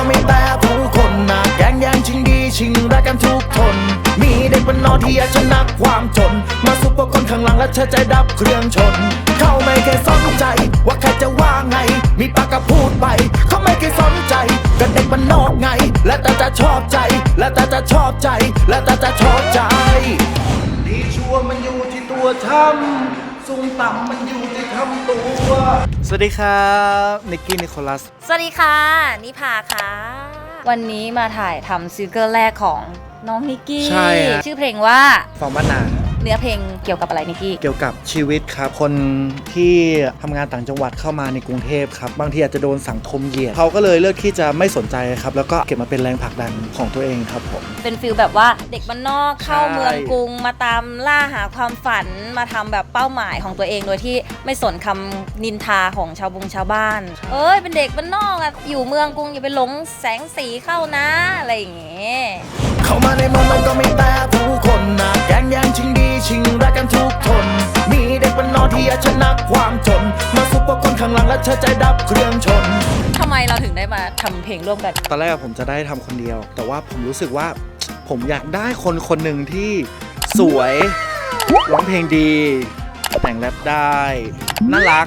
ก็ไม่แปรผู้คนนะแกงแย่งชิงดีชิงรักกันทุกทน มีเด็กเป็นนอที่อยากชนะความจน มาซุปเปอร์คนข้างหลังและเธอใจดับเครื่องชน เขาไม่เคยสนใจ ว่าใครจะว่าไง มีปากก็พูดไป เขาไม่เคยสนใจก็เด็กมันนอกไง และแต่จะชอบใจ และแต่จะชอบใจ และแต่จะชอบใจ ดีชัวร์มันอยู่ที่ตัวทำ สูงต่ำมันอยู่ที่ทำตัว สวัสดีครับนิกกี้นิโคลัส สวัสดีค่ะ นิพาค่ะ วันนี้มาถ่ายทำซิงเกิลแรกของน้องนิกกี้ ใช่ฮะ ชื่อเพลงว่า ฟองบ้านนาเนื้อเพลงเกี่ยวกับอะไรนิกกี้ เกี่ยวกับชีวิตครับคนที่ทำงานต่างจังหวัดเข้ามาในกรุงเทพครับบางทีอาจจะโดนสังคมเหยียดเขาก็เลยเลือกที่จะไม่สนใจครับแล้วก็เก็บมาเป็นแรงผลักดันของตัวเองครับผม เป็นฟิลแบบว่าเด็กบ้านนอกเข้าใช่ เมืองกรุงมาตามล่าหาความฝันมาทำแบบเป้าหมายของตัวเองโดยที่ไม่สนคำนินทาของชาวบงชาวบ้าน เอ้ยเป็นเด็กบ้านนอกอะอยู่เมืองกรุงอย่าไปหลงแสงสีเข้านะอะไรอย่างเงี้ย เข้ามาในเมืองมันก็ไม่แปรผู้คนนะ แกงแย่งชิงดีชิงรักกันทุกทน มีเด็กเป็นนอที่อยากชนะความจน มาซุปเปอร์คนข้างหลังและเธอใจดับเครื่องชน ทำไมเราถึงได้มาทำเพลงร่วมกัน ตอนแรกผมจะได้ทำคนเดียว แต่ว่าผมรู้สึกว่าผมอยากได้คนคนหนึ่งที่สวยร้องเพลงดี แต่งแรปได้ น่ารัก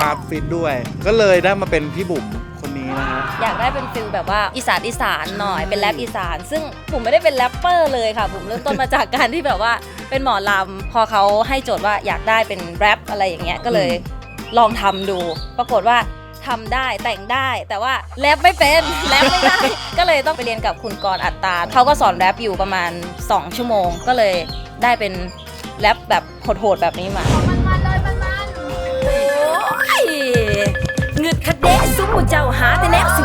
มาฟิตด้วย ก็เลยได้มาเป็นพี่บุ๋ม คนนี้นะฮะ อยากได้เป็นฟิลแบบว่าอีสานอีสานหน่อยเป็นแรปอีสาน ซึ่งผมไม่ได้เป็นแรปเปอร์เลยค่ะ ผมเริ่มต้นมาจากการที่แบบว่าเป็นหมอลำพอเขาให้โจทย์ว่าอยากได้เป็นแรปอะไรอย่างเงี้ยก็เลยลองทำดู ปรากฏว่าทำได้แต่งได้ แต่ว่าแรปไม่เป็นแรปไม่ได้ ก็เลยต้องไปเรียนกับคุณกรณ์อัตตาเขาก็สอนแรปอยู่ประมาณ 2 ชั่วโมง ก็เลยได้เป็นแรปแบบโหดๆแบบนี้มา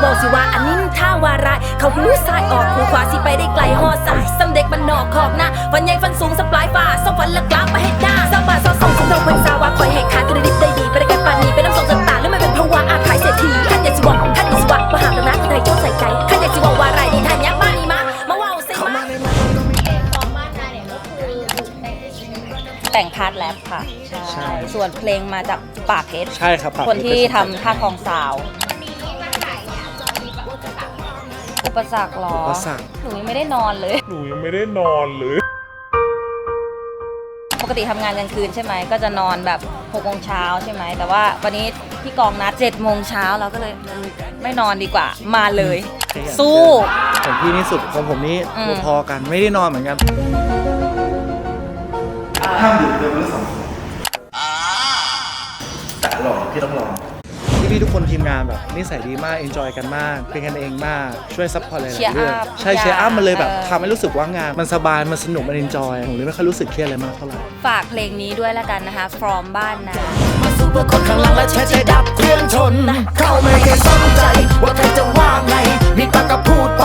แต่แนวสิเวาสิว่าอันนี้ท่าวาราย เขาหูซ้ายออกหูขวาสิไปได้ไกลหอสายสำเด็กมันนอกขอบหน้าฟันใหญ่ฟันสูงสปลายฟ้าสองฟันละกลางไปให้ด้าสะบาดสอดส่องสำรองเพิ่นสาวว่าคอยให้ขาดกระดิบได้ดีไปได้กันปานนี้เป็นน้ำสองสตาร์หรือไม่เป็นเพราะว่าอาขายเศรษฐีท่านอยากสิบอกท่านอยากสิว่ามาหาตนาที่ไทยโจ้ใส่ใจท่านอยากสิบอกว่าไรดีท่านยักบ้านนี้มามาเว่าใส่มาแต่งพาร์ทแรปค่ะใช่ใช่ ส่วนเพลงมาจากปากเพชร ใช่ครับฝากคนที่เป็นทำท่าทองสาว ปสรรคเหรอ อุปสรรค หนูยังไม่ได้นอนเลย หนูยังไม่ได้นอนเลยปกติทำงานกลางคืนใช่ไหม ก็จะนอนแบบ6โมงเช้าใช่ไหม แต่ว่าวันนี้พี่กองนัด7โมงเช้าเราก็เลยเออไม่นอนดีกว่า มาเลย สู้ ของพี่นี่สุดของผมนี่อืม พอๆกันไม่ได้นอนเหมือนกันห้ามดื่มเกินวันละสองแต่ลองพี่ต้องลอง พี่พี่ทุกคนทีมงานแบบนิสัยดีมากเอนจอยกันมาก เป็นกันเองมากช่วยซัพพอร์ตอะไรหลายเรื่องใช่เชียร์อัพมันเลยแบบทำให้รู้สึกว่างานมันสบายมันสนุกมันเอนจอยผมเลยไม่ค่อยรู้สึกเครียดอะไรมากเท่าไหร่ ฝากเพลงนี้ด้วยละกันนะคะ from บ้านนะ มาสู้เพื่อคนข้างหลังและเธอจะดับเครื่องชน เข้าไม่เคยสนใจว่าใครจะว่าไง มีปากก็พูดไป